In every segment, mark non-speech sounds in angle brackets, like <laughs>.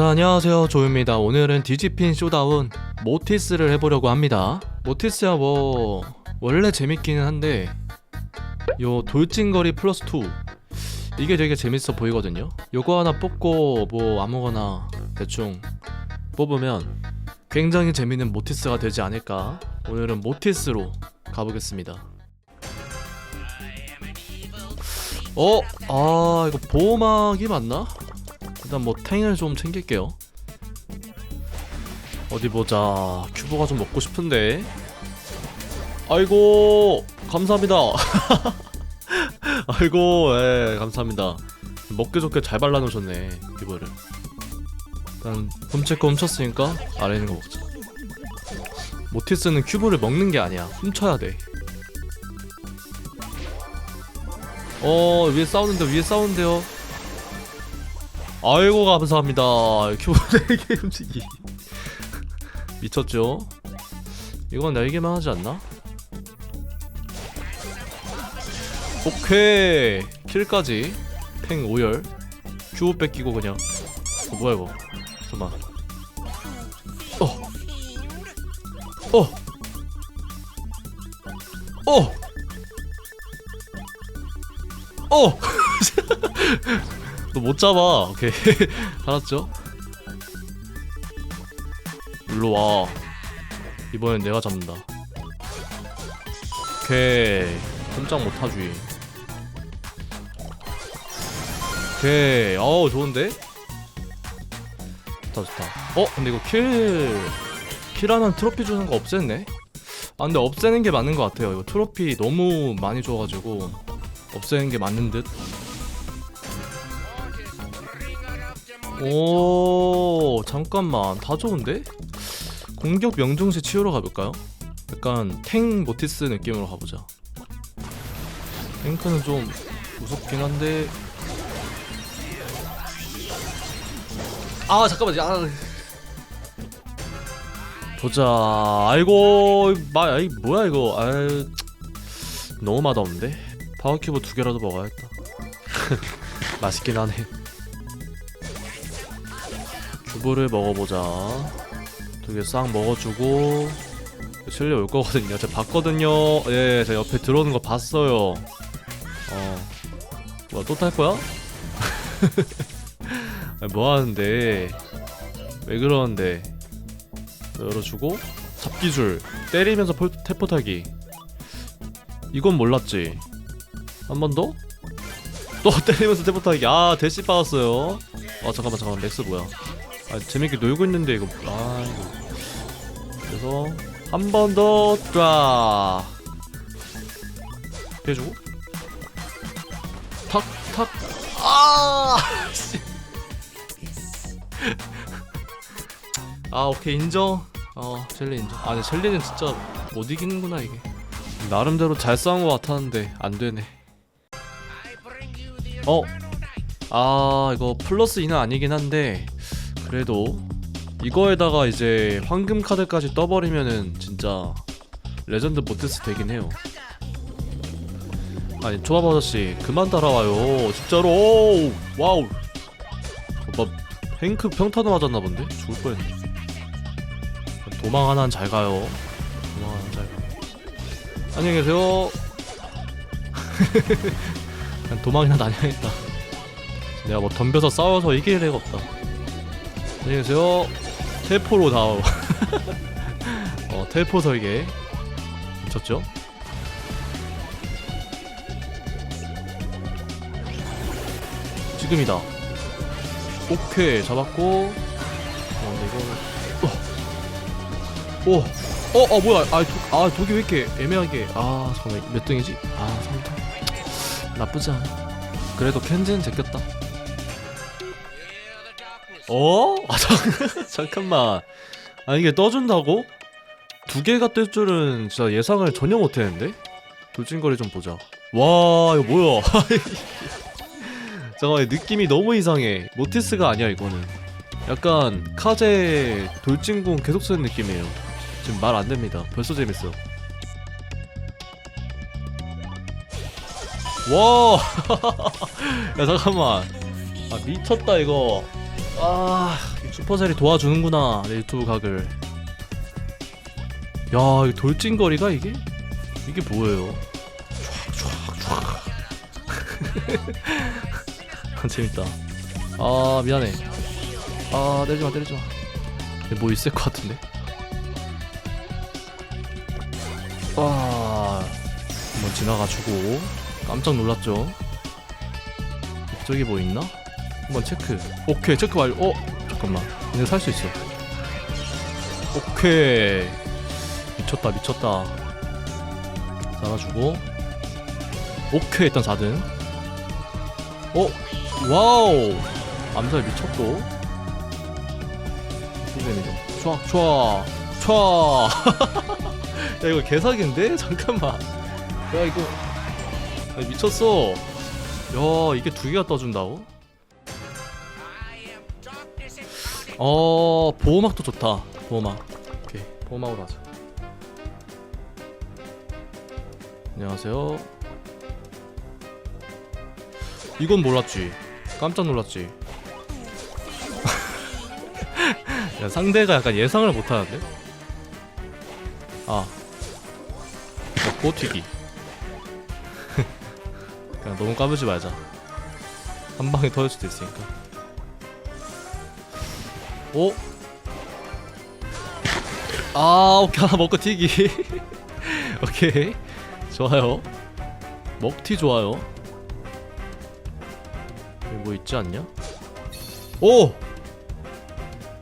자 안녕하세요. 조입니다. 오늘은 디지핀 쇼다운 모티스를 해보려고 합니다. 모티스야 뭐 원래 재밌기는 한데 요 돌진거리 플러스 2 이게 되게 재밌어 보이거든요. 요거 하나 뽑고 뭐 아무거나 대충 뽑으면 굉장히 재밌는 모티스가 되지 않을까. 오늘은 모티스로 가보겠습니다. 어? 아 이거 보호막이 맞나? 일단 뭐 탱을 좀 챙길게요. 어디 보자. 큐브가 좀 먹고 싶은데. 아이고 감사합니다. <laughs> 아이고 예 감사합니다. 먹기 좋게 잘 발라놓으셨네 이거를. 일단 훔칠 거 훔쳤으니까 아래 있는 거 먹자. 모티스는 큐브를 먹는 게 아니야. 훔쳐야 돼. 어 위에 싸우는데 위에 싸우는데요. 아이고 감사합니다. 큐브 4개 움직이 미쳤죠? 이건 4개만 하지 않나? 오케이 킬까지 탱 5열 큐브 뺏기고 그냥 어, 뭐야 이거 잠깐만 어 어! 어! 어! <laughs> <laughs> 너 못 잡아. 오케이. <laughs> 알았죠? 일로 와. 이번엔 내가 잡는다. 오케이. 꼼짝 못하지. 오케이. 어우, 좋은데? 좋다, 좋다. 어? 근데 이거 킬. 킬하면 트로피 주는 거 없앴네? 아, 근데 없애는 게 맞는 것 같아요. 이거 트로피 너무 많이 줘가지고. 없애는 게 맞는 듯? 오 잠깐만. 다 좋은데? 공격 명중시 치우러 가볼까요? 약간 탱 모티스 느낌으로 가보자. 탱크는 좀 무섭긴 한데. 아 잠깐만. 야 보자. 아이고 마 아이 뭐야 이거. 아 너무 맛없는데? 파워큐브 두 개라도 먹어야겠다. <laughs> 맛있긴 하네 큐브를 먹어보자. 두 개 싹 먹어주고 실내 올 거거든요. 제가 봤거든요. 예 제가 옆에 들어오는 거 봤어요. 어. 뭐야 또 탈 거야? <laughs> 뭐 하는데? 왜 그러는데? 열어주고 잡기줄. 때리면서 폴, 태포 타기. 이건 몰랐지. 한 번 더? 또 <laughs> 때리면서 태포 타기. 아 대시 빠졌어요. 아 잠깐만 잠깐만. 렉스 뭐야 아 재밌게 놀고 있는데 이거. 아 이거. 그래서 한 번더쫙 해주고? 탁 탁아 씨. 아 오케이. 인정. 어 젤리 인정. 아 근데 젤리는 진짜 못 이기는구나 이게. 나름대로 잘 싸운 것 같았는데 안 되네. 어? 아 이거 플러스 2는 아니긴 한데 그래도 이거에다가 이제 황금 카드까지 떠버리면은 진짜 레전드 모티스 되긴 해요. 아니 조합 아저씨 그만 따라와요. 진짜로. 오, 와우. 뭐 행크 평타도 맞았나 본데? 죽을 뻔했네. 도망 하나는 잘 가요. 도망 하나는 잘 가. 안녕히 계세요. <laughs> 도망이나 다녀야겠다. 내가 뭐 덤벼서 싸워서 이길 애가 없다 안녕히 계세요. 텔포로 다오. <laughs> 어, 텔포 설계. 미쳤죠? 지금이다. 오케이, 잡았고. 어, 근데 이거는. 오! 어, 어, 뭐야. 아, 도, 아, 독이 왜 이렇게 애매하게. 아, 잠깐만. 몇 등이지? 아, 3등. 나쁘지 않아. 그래도 켄즈는 제꼈다. 어? 아 잠, <laughs> 잠깐 만. 아 이게 떠준다고? 두 개가 뜰 줄은 진짜 예상을 전혀 못했는데? 돌진거리 좀 보자. 와 이거 뭐야? <laughs> 잠깐만 느낌이 너무 이상해. 모티스가 아니야 이거는. 약간 카제 돌진궁 계속 쓰는 느낌이에요. 지금 말 안 됩니다. 벌써 재밌어. 와! <laughs> 야 잠깐만. 아 미쳤다 이거 아 슈퍼셀이 도와주는구나 내 유튜브 각을. 야 돌진거리가 이게? 이게 뭐예요? 촤악촤악 <laughs> 재밌다. 아 미안해. 아 때리지마 때리지마. 뭐 있을 것 같은데? 와 한번 지나가주고 깜짝 놀랐죠? 저기 뭐 있나? 한번 체크. 오케이 체크 완료. 어? 잠깐만. 이제 살 수 있어. 오케이. 미쳤다 미쳤다. 잡아주고. 오케이 일단 4등 어? 와우. 암살 미쳤고. 후배이죠 촤촤촤야 이거 개사기인데? <laughs> 잠깐만. 야 이거. 야, 미쳤어. 야 이게 두 개가 떠준다고? 어 보호막도 좋다. 보호막. 오케이. 보호막으로 하자. 안녕하세요. 이건 몰랐지. 깜짝 놀랐지. <laughs> 야 상대가 약간 예상을 못하는데? 아. 먹고 튀기. <laughs> 그냥 너무 까불지 말자. 한 방에 터질 수도 있으니까 오? 아 오케이. 하나 먹고 튀기. <laughs> 오케이. 좋아요. 먹튀 좋아요. 여기 뭐 있지 않냐? 오!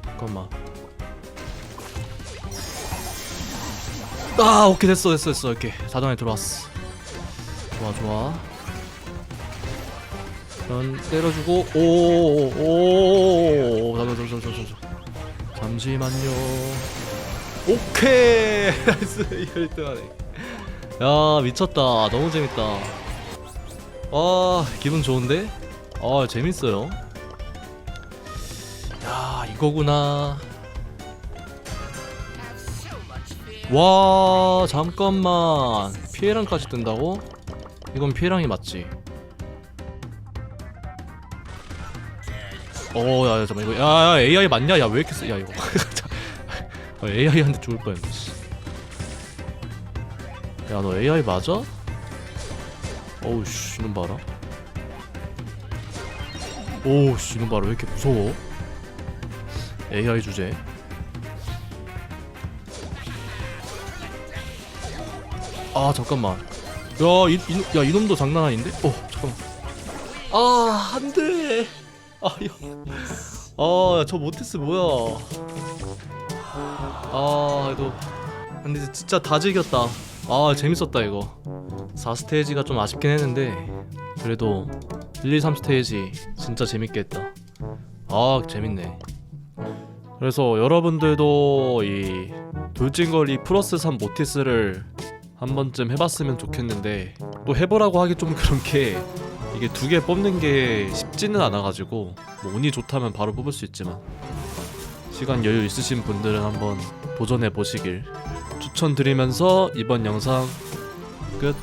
잠깐만. 아 오케이. 됐어 됐어 됐어. 오케이 4단에 들어왔어. 좋아 좋아 전 때려주고 오오오오 잠깐잠깐잠깐 잠시만요. 오케이. <laughs> 나이스. 이거 1등하네 야 미쳤다. 너무 재밌다. 아 기분 좋은데? 아 재밌어요. 야 이거구나. 와 잠깐만. 피해량까지 뜬다고? 이건 피해량이 맞지 어야 잠깐만 이거 야 야 AI 맞냐? 야 왜 이렇게 세야 이거. <laughs> AI한테 죽을 뻔했네 야너 AI 맞아? 어우씨 이놈 봐라. 오우씨 이놈 봐라. 왜 이렇게 무서워? AI 주제. 아 잠깐만. 야, 이, 이, 야 이놈도 장난 아닌데? 어 잠깐만. 아 안돼 아저 모티스 뭐야? 아 그래도 근데 진짜 다 즐겼다. 아 재밌었다 이거. 4스테이지가 좀 아쉽긴 했는데 그래도 1, 2, 3스테이지 진짜 재밌게 했다. 아 재밌네. 그래서 여러분들도 이 돌진거리 플러스 3 모티스를 한 번쯤 해봤으면 좋겠는데 또 해보라고 하기 좀 그런 게 이게 두 개 뽑는 게 쉽지는 않아가지고 뭐 운이 좋다면 바로 뽑을 수 있지만 시간 여유 있으신 분들은 한번 도전해 보시길 추천드리면서 이번 영상 끝